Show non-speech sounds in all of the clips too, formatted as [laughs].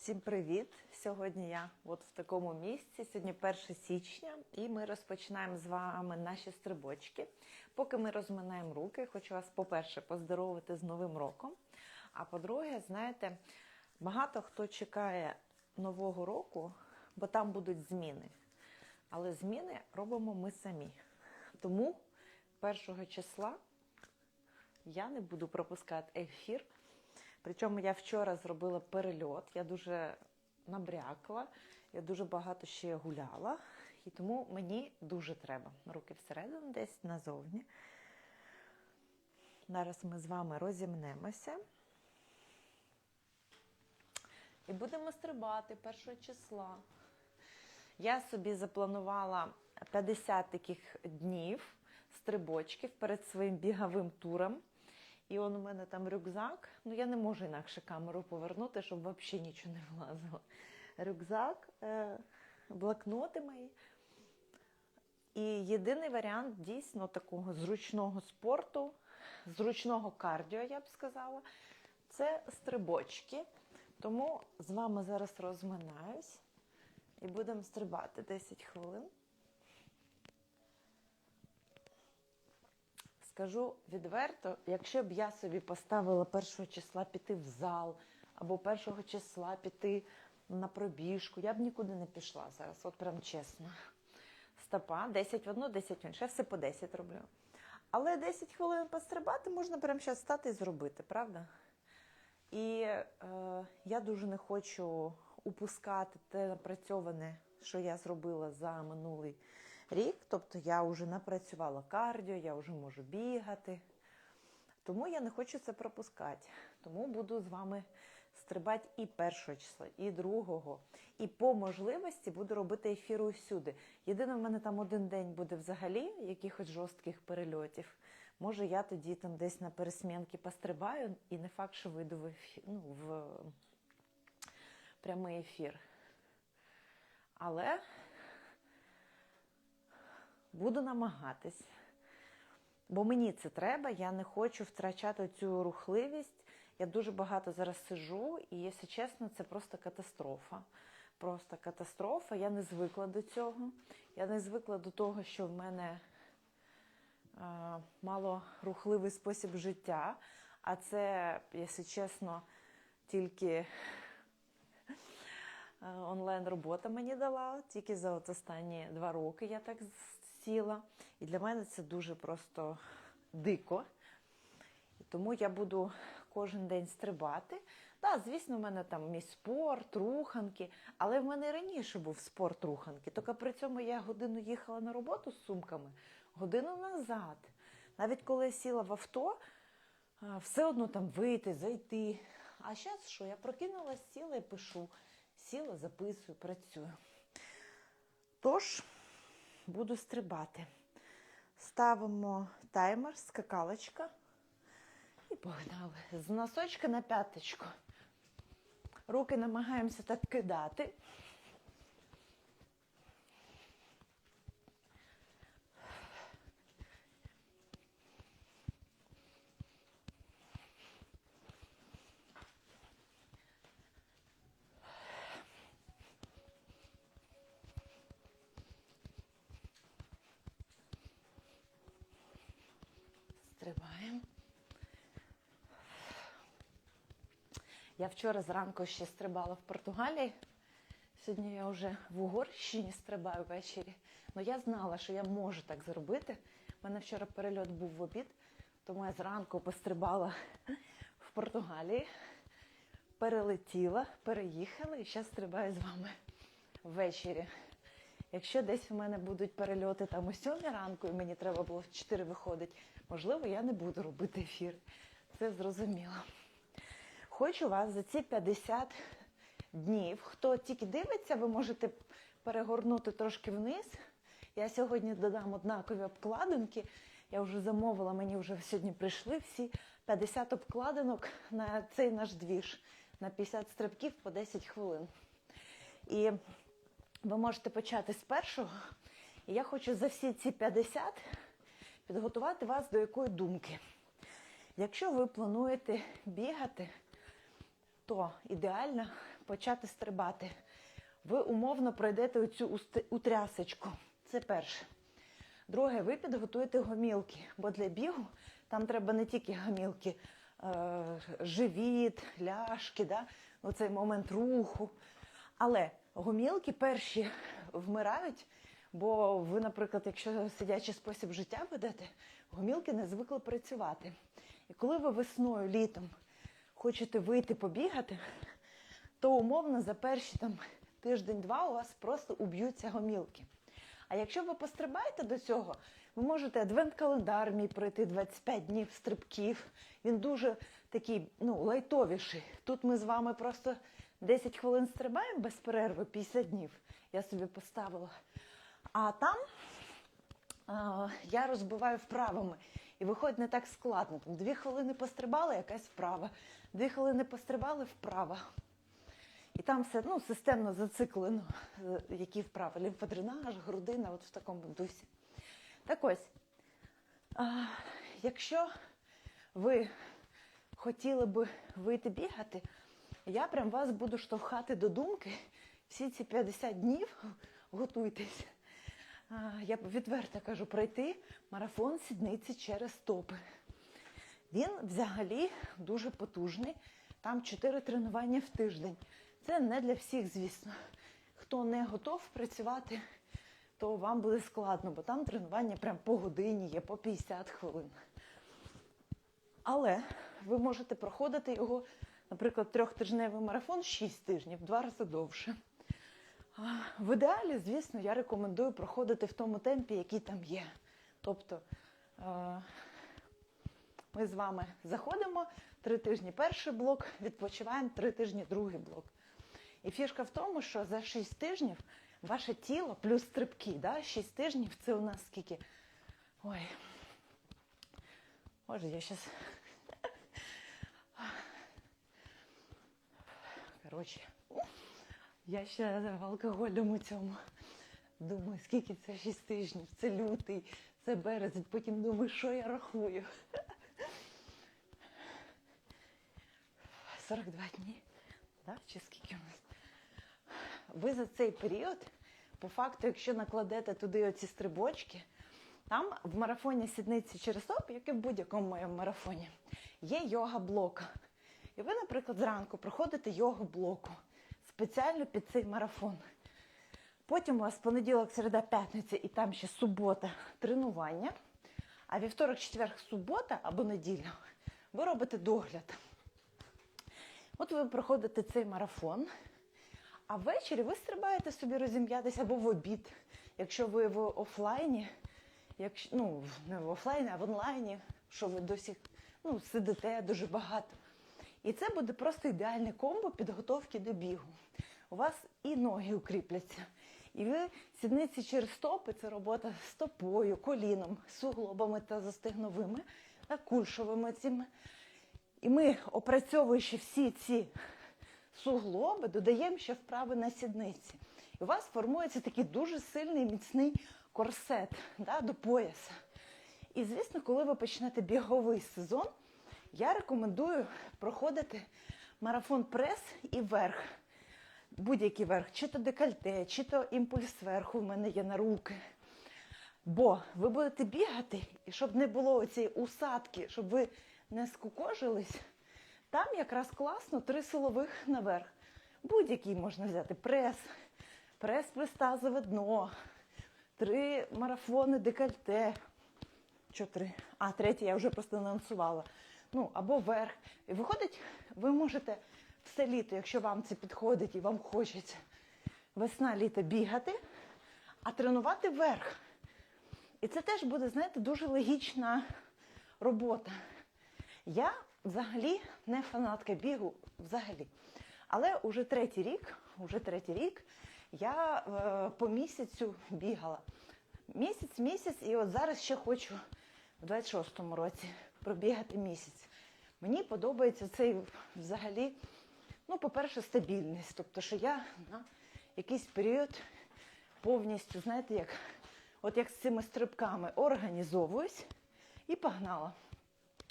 Всім привіт! Сьогодні я от в такому місці. Сьогодні 1 січня, і ми розпочинаємо з вами наші стрибочки. Поки ми розминаємо руки, хочу вас, по-перше, поздоровити з Новим роком. А по-друге, знаєте, багато хто чекає Нового року, бо там будуть зміни. Але зміни робимо ми самі. Тому 1 числа я не буду пропускати ефір. Причому я вчора зробила перельот, я дуже набрякла, я дуже багато ще гуляла, і тому мені дуже треба. Руки всередину, десь назовні. Зараз ми з вами розімнемося. І будемо стрибати 1 числа. Я собі запланувала 50 таких днів стрибочків перед своїм біговим туром. І он у мене там рюкзак. Ну я не можу інакше камеру повернути, щоб взагалі нічого не влазило. Рюкзак, е, блокноти мої. І єдиний варіант дійсно такого зручного спорту, зручного кардіо, я б сказала, це стрибочки. Тому з вами зараз розминаюсь і будемо стрибати 10 хвилин. Скажу відверто, якщо б я собі поставила першого числа піти в зал або першого числа піти на пробіжку, я б нікуди не пішла зараз, от прям чесно. Стопа, 10 в одну, 10 в іншу. Я все по 10 роблю. Але 10 хвилин пострибати можна прямо зараз стати і зробити, правда? І е, я дуже не хочу упускати те напрацьоване, що я зробила за минулий рік. Тобто я вже напрацювала кардіо, я вже можу бігати. Тому я не хочу це пропускати. Тому буду з вами стрибати і першого числа, і другого. І по можливості буду робити ефіри усюди. Єдине, в мене там один день буде взагалі якихось жорстких перельотів. Може, я тоді там десь на пересмінки пострибаю, і не факт, що вийду в, ефір, ну, в прямий ефір. Але буду намагатись. Бо мені це треба, я не хочу втрачати цю рухливість. Я дуже багато зараз сижу, і, якщо чесно, це просто катастрофа. Просто катастрофа. Я не звикла до цього. Я не звикла до того, що в мене е, мало рухливий спосіб життя. А це, якщо чесно, тільки онлайн робота мені дала. Тільки за от останні два роки я так сіла. І для мене це дуже просто дико. І тому я буду кожен день стрибати. Так, звісно, в мене там мій спорт, руханки, але в мене раніше був спорт руханки. Тільки при цьому я годину їхала на роботу з сумками, годину назад. Навіть коли я сіла в авто, все одно там вийти, зайти. А зараз що? Я прокинулась, сіла і пишу. Сіла, записую, працюю. Тож, буду стрибати. Ставимо таймер, скакалочка. І погнали. З носочка на п'яточку. Руки намагаємося так кидати. Стрибаємо. Я вчора зранку ще стрибала в Португалії. Сьогодні я вже в Угорщині стрибаю ввечері. Але я знала, що я можу так зробити. У мене вчора перельот був в обід, тому я зранку пострибала в Португалії, перелетіла, переїхала і зараз стрибаю з вами ввечері. Якщо десь у мене будуть перельоти там о 7 ранку, і мені треба було в 4 виходить, можливо, я не буду робити ефір. Це зрозуміло. Хочу вас за ці 50 днів. Хто тільки дивиться, ви можете перегорнути трошки вниз. Я сьогодні додам однакові обкладинки. Я вже замовила, мені вже сьогодні прийшли всі 50 обкладинок на цей наш двіж, на 50 стрибків по 10 хвилин. І ви можете почати з першого. І я хочу за всі ці 50 підготувати вас до якої думки. Якщо ви плануєте бігати, то ідеально почати стрибати. Ви умовно пройдете оцю утрясочку. Це перше. Друге, ви підготуєте гомілки, бо для бігу там треба не тільки гомілки, е, живіт, ляшки, да? ну, цей момент руху. Але гомілки перші вмирають, бо ви, наприклад, якщо сидячий спосіб життя ведете, гомілки не звикли працювати. І коли ви весною, літом хочете вийти побігати, то умовно за перші там тиждень-два у вас просто уб'ються гомілки. А якщо ви пострибаєте до цього, ви можете адвент-календар мій пройти 25 днів стрибків. Він дуже такий ну, лайтовіший. Тут ми з вами просто 10 хвилин стрибаємо без перерви, 50 днів. Я собі поставила. А там а, я розбиваю вправами. І виходить не так складно. Там дві хвилини пострибали, якась вправа. Дві хвилини пострибали вправа. І там все ну, системно зациклено, е, які вправи, лімфодренаж, грудина, от в такому дусі. Так ось, а, якщо ви хотіли би вийти бігати, я прям вас буду штовхати до думки всі ці 50 днів, готуйтесь. Я відверто кажу, пройти марафон сідниці через стопи. Він взагалі дуже потужний. Там 4 тренування в тиждень. Це не для всіх, звісно. Хто не готов працювати, то вам буде складно, бо там тренування прям по годині є, по 50 хвилин. Але ви можете проходити його, наприклад, трьохтижневий марафон 6 тижнів, два рази довше. В ідеалі, звісно, я рекомендую проходити в тому темпі, який там є. Тобто е, ми з вами заходимо три тижні перший блок, відпочиваємо три тижні другий блок. І фішка в тому, що за 6 тижнів ваше тіло плюс стрибки, да? 6 тижнів це у нас скільки. Ой. Боже, я зараз. [laughs] Коротше, я ще в алкогольному цьому. Думаю, скільки це 6 тижнів, це лютий, це березень, потім думаю, що я рахую. 42 дні. Да? Чи скільки у нас? Ви за цей період, по факту, якщо накладете туди оці стрибочки, там в марафоні сідниці через топ, як і в будь-якому моєму марафоні, є йога-блока. І ви, наприклад, зранку проходите йогу-блоку спеціально під цей марафон. Потім у вас понеділок, середа, п'ятниця і там ще субота тренування. А вівторок, четверг, субота або неділя ви робите догляд. От ви проходите цей марафон, а ввечері ви стрибаєте собі розім'ятися або в обід, якщо ви в офлайні, якщо, ну, не в офлайні, а в онлайні, що ви досі ну, сидите дуже багато. І це буде просто ідеальне комбо підготовки до бігу. У вас і ноги укріпляться. І ви сідниці через стопи це робота стопою, коліном, суглобами та застигновими, та кульшовими цими. І ми, опрацьовуючи всі ці суглоби, додаємо ще вправи на сідниці. І у вас формується такий дуже сильний міцний корсет да, до пояса. І, звісно, коли ви почнете біговий сезон, я рекомендую проходити марафон прес і верх. Будь-який верх, чи то декольте, чи то імпульс зверху в мене є на руки. Бо ви будете бігати, і щоб не було цієї усадки, щоб ви не скукожились, там якраз класно три силових наверх. Будь-який можна взяти прес, прес плюс тазове дно, три марафони декольте. Чотири. А, третій я вже просто анонсувала. Ну, або верх. І виходить, ви можете все літо, якщо вам це підходить і вам хочеться весна літо бігати, а тренувати верх. І це теж буде, знаєте, дуже логічна робота. Я взагалі не фанатка бігу взагалі. Але уже третій рік, уже третій рік я е, по місяцю бігала. Місяць, місяць, і от зараз ще хочу в 26-му році пробігати місяць. Мені подобається цей взагалі, ну, по-перше, стабільність. Тобто, що я на якийсь період повністю, знаєте, як, от як з цими стрибками організовуюсь і погнала.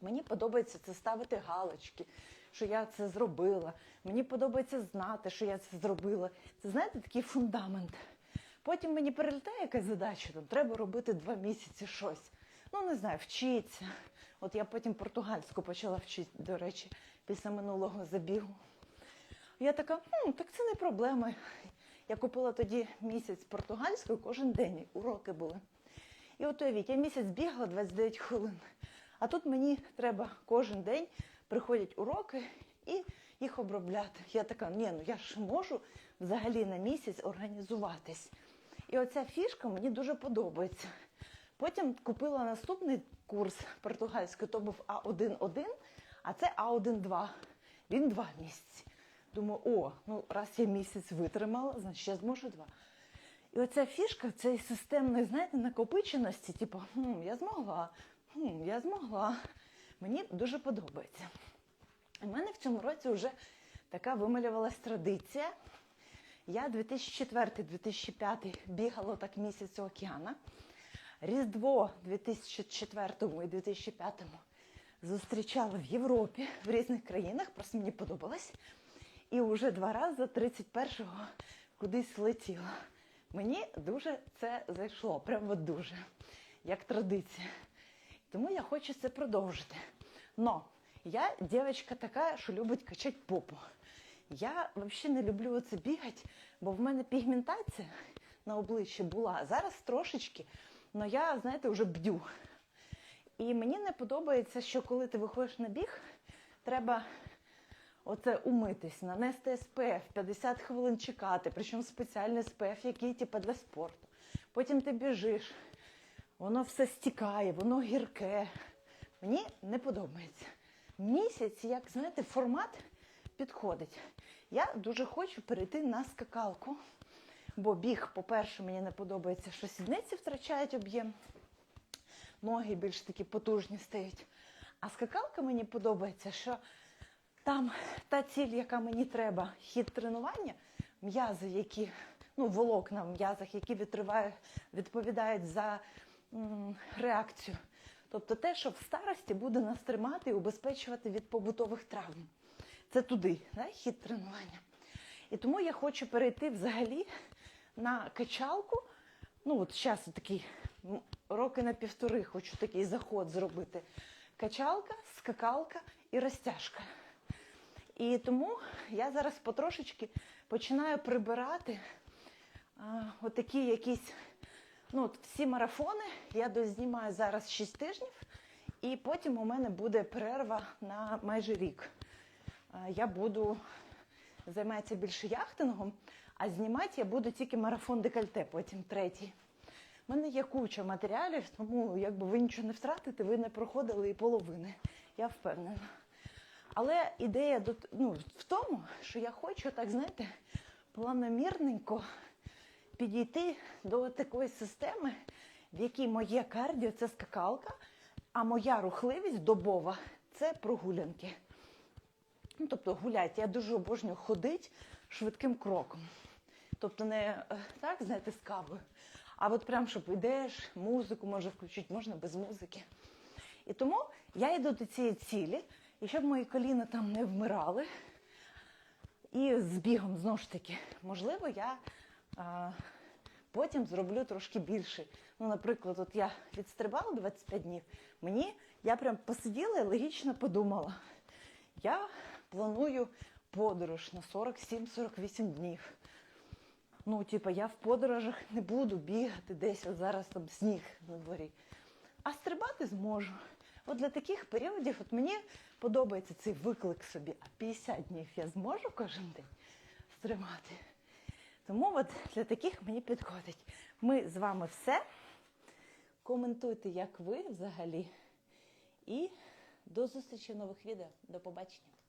Мені подобається це ставити галочки, що я це зробила. Мені подобається знати, що я це зробила. Це знаєте, такий фундамент. Потім мені перелітає якась задача, там треба робити два місяці щось. Ну, не знаю, вчитися. От я потім португальську почала вчити, до речі, після минулого забігу. Я така, ну, так це не проблема. Я купила тоді місяць португальської, кожен день уроки були. І от уявіть, я місяць бігала 29 хвилин. А тут мені треба кожен день приходять уроки і їх обробляти. Я така, ні, ну я ж можу взагалі на місяць організуватись. І оця фішка мені дуже подобається. Потім купила наступний курс португальської, то був А1-1, а це А1-2. Він два місяці. Думаю, о, ну раз я місяць витримала, значить я зможу два. І оця фішка цієї системної, знаєте, накопиченості, типу, хм, я змогла, хм, я змогла. Мені дуже подобається. У мене в цьому році вже така вималювалась традиція. Я 2004-2005 бігала так місяць у океана. Різдво 2004 і 2005 зустрічала в Європі, в різних країнах, просто мені подобалось. І вже два рази 31-го кудись летіла. Мені дуже це зайшло, прямо дуже, як традиція. Тому я хочу це продовжити. Но я дівчинка така, що любить качати попу. Я взагалі не люблю це бігати, бо в мене пігментація на обличчі була. Зараз трошечки, але я, знаєте, вже бдю. І мені не подобається, що коли ти виходиш на біг, треба оце умитись, нанести СПФ, 50 хвилин чекати, причому спеціальний СПФ, який типу, для спорту. Потім ти біжиш, воно все стікає, воно гірке. Мені не подобається. Місяць, як знаєте, формат підходить. Я дуже хочу перейти на скакалку, бо біг, по-перше, мені не подобається, що сідниці втрачають об'єм, ноги більш такі потужні стають. А скакалка мені подобається, що там та ціль, яка мені треба, хід тренування, м'язи, які, ну, волокна в м'язах, які відтривають, відповідають за м, реакцію. Тобто те, що в старості буде нас тримати і убезпечувати від побутових травм. Це туди, да, хід тренування. І тому я хочу перейти взагалі на качалку. Ну, от зараз такий роки на півтори хочу такий заход зробити. Качалка, скакалка і розтяжка. І тому я зараз потрошечки починаю прибирати а, отакі якісь, ну, от всі марафони. Я дознімаю зараз 6 тижнів, і потім у мене буде перерва на майже рік. А, я буду займатися більше яхтингом, а знімати я буду тільки марафон декольте, потім третій. У мене є куча матеріалів, тому якби ви нічого не втратите, ви не проходили і половини. Я впевнена. Але ідея ну, в тому, що я хочу, так знаєте, планомірненько підійти до такої системи, в якій моє кардіо це скакалка, а моя рухливість добова це прогулянки. Ну, тобто гулять. Я дуже обожнюю ходити швидким кроком. Тобто не е, так, знаєте, з кавою, а от прям, щоб йдеш, музику може включити, можна без музики. І тому я йду до цієї цілі, і щоб мої коліна там не вмирали. І з бігом, знову ж таки, можливо, я а, потім зроблю трошки більше. Ну, наприклад, от я відстрибала 25 днів, мені я прям посиділа і логічно подумала. Я планую подорож на 47-48 днів. Ну, типа, я в подорожах [laughs] не буду бігати десь, от зараз там сніг на дворі. А стрибати зможу. От для таких періодів от мені подобається цей виклик собі. А 50 днів я зможу кожен день стрибати. Тому от для таких мені підходить. Ми з вами все. Коментуйте, як ви взагалі. І до зустрічі в нових відео. До побачення.